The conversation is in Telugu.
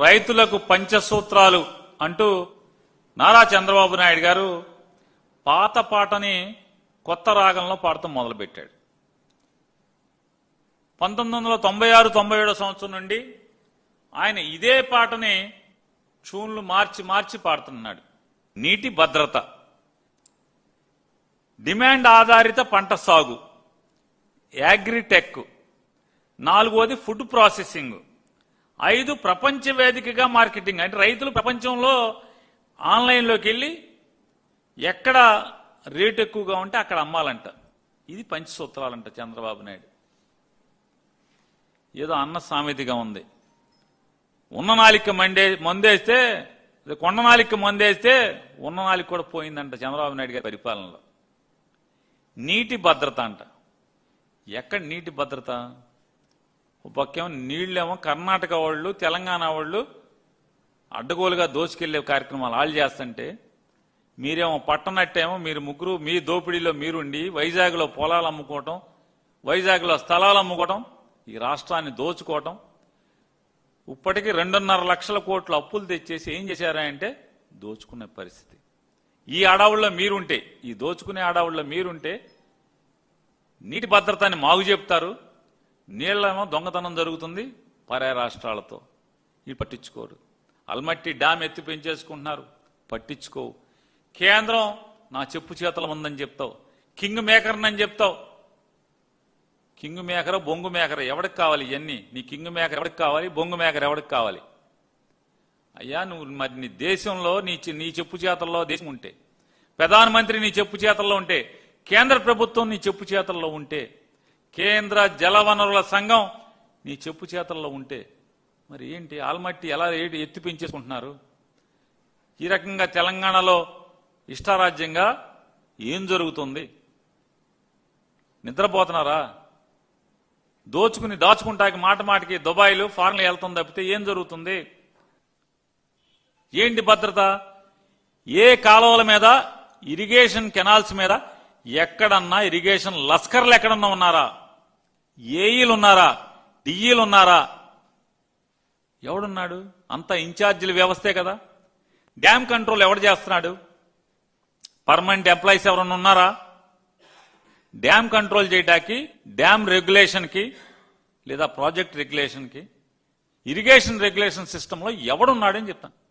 రైతులకు పంచసూత్రాలు అంటూ నారా చంద్రబాబు నాయుడు గారు పాత పాటని కొత్త రాగంలో పాడటం మొదలుపెట్టాడు. పంతొమ్మిది వందల తొంభై ఆరు తొంభై ఏడో సంవత్సరం నుండి ఆయన ఇదే పాటని చూన్లు మార్చి మార్చి పాడుతున్నాడు. నీటి భద్రత డిమాండ్ ఆధారిత పంట సాగు యాగ్రిటెక్ నాలుగోది ఫుడ్ ప్రాసెసింగ్ ఐదు ప్రపంచ వేదికగా మార్కెటింగ్. అంటే రైతులు ప్రపంచంలో ఆన్లైన్లోకి వెళ్ళి ఎక్కడ రేటు ఎక్కువగా ఉంటే అక్కడ అమ్మాలంట. ఇది పంచసూత్రాలంట చంద్రబాబు నాయుడు. ఏదో అన్న సామెతగా ఉంది. ఉన్న నాలిక మండే మందేస్తే కొండ నాలిక మందేస్తే ఉన్న నాలిక కూడా పోయిందంట చంద్రబాబు నాయుడు గారి పరిపాలనలో. నీటి భద్రత అంట. ఎక్కడ నీటి భద్రత? పక్కేమో నీళ్ళేమో కర్ణాటక వాళ్ళు తెలంగాణ వాళ్ళు అడ్డగోలుగా దోచుకెళ్ళే కార్యక్రమాలు వాళ్ళు చేస్తుంటే మీరేమో పట్టనట్టేమో మీరు ముగ్గురు మీ దోపిడీలో మీరుండి వైజాగ్లో పొలాలు అమ్ముకోవటం వైజాగ్లో స్థలాలు అమ్ముకోవటం ఈ రాష్ట్రాన్ని దోచుకోవటం ఇప్పటికీ రెండున్నర లక్షల కోట్ల అప్పులు తెచ్చేసి ఏం చేశారా అంటే దోచుకునే పరిస్థితి. ఈ అడవుల్లో మీరుంటే ఈ దోచుకునే అడవుల్లో మీరుంటే నీటి భద్రతని మాగు చెప్తారు నీళ్ళేమో దొంగతనం జరుగుతుంది పరాయ రాష్ట్రాలతో. ఇది పట్టించుకోరు. అల్మట్టి డ్యామ్ ఎత్తి పెంచేసుకుంటున్నారు. పట్టించుకోవు. కేంద్రం నా చెప్పు చేతలు ఉందని చెప్తావు. కింగ్ మేకర్నని చెప్తావు. కింగ్ మేకర్ బొంగు మేకర్ ఎవడికి కావాలి ఇవన్నీ నీ కింగ్ మేకర్ ఎవడికి కావాలి? బొంగు మేకర్ ఎవడికి కావాలి? అయ్యా నువ్వు మరి నీ దేశంలో నీ నీ చెప్పు చేతల్లో దేశం ఉంటే ప్రధానమంత్రి నీ చెప్పు చేతల్లో ఉంటే కేంద్ర ప్రభుత్వం నీ చెప్పు చేతల్లో ఉంటే కేంద్ర జలవనరుల సంఘం నీ చెప్పు చేతల్లో ఉంటే మరి ఏంటి ఆల్మట్టి ఎలా ఏంటి ఎత్తి పెంచేసుకుంటున్నారు? ఈ రకంగా తెలంగాణలో ఇష్టారాజ్యంగా ఏం జరుగుతుంది? నిద్రపోతున్నారా? దోచుకుని దాచుకుంటాకి మాట మాటికి దుబాయ్లు ఫారెన్లు వెళ్తుంది తప్పితే ఏం జరుగుతుంది? ఏంటి భద్రత? ఏ కాలువల మీద ఇరిగేషన్ కెనాల్స్ మీద ఎక్కడన్నా ఇరిగేషన్ లస్కర్లు ఎక్కడన్నా ఉన్నారా? ఏఈలు ఉన్నారా డిఈలు ఉన్నారా ఎవడున్నాడు? అంత ఇన్ఛార్జీల వ్యవస్థే కదా. డ్యామ్ కంట్రోల్ ఎవడు చేస్తున్నాడు? పర్మనెంట్ ఎంప్లాయీస్ ఎవరన్నా ఉన్నారా? డ్యామ్ కంట్రోల్ చేయడానికి డ్యామ్ రెగ్యులేషన్కి లేదా ప్రాజెక్ట్ రెగ్యులేషన్కి ఇరిగేషన్ రెగ్యులేషన్ సిస్టంలో ఎవడున్నాడని చెప్తాను.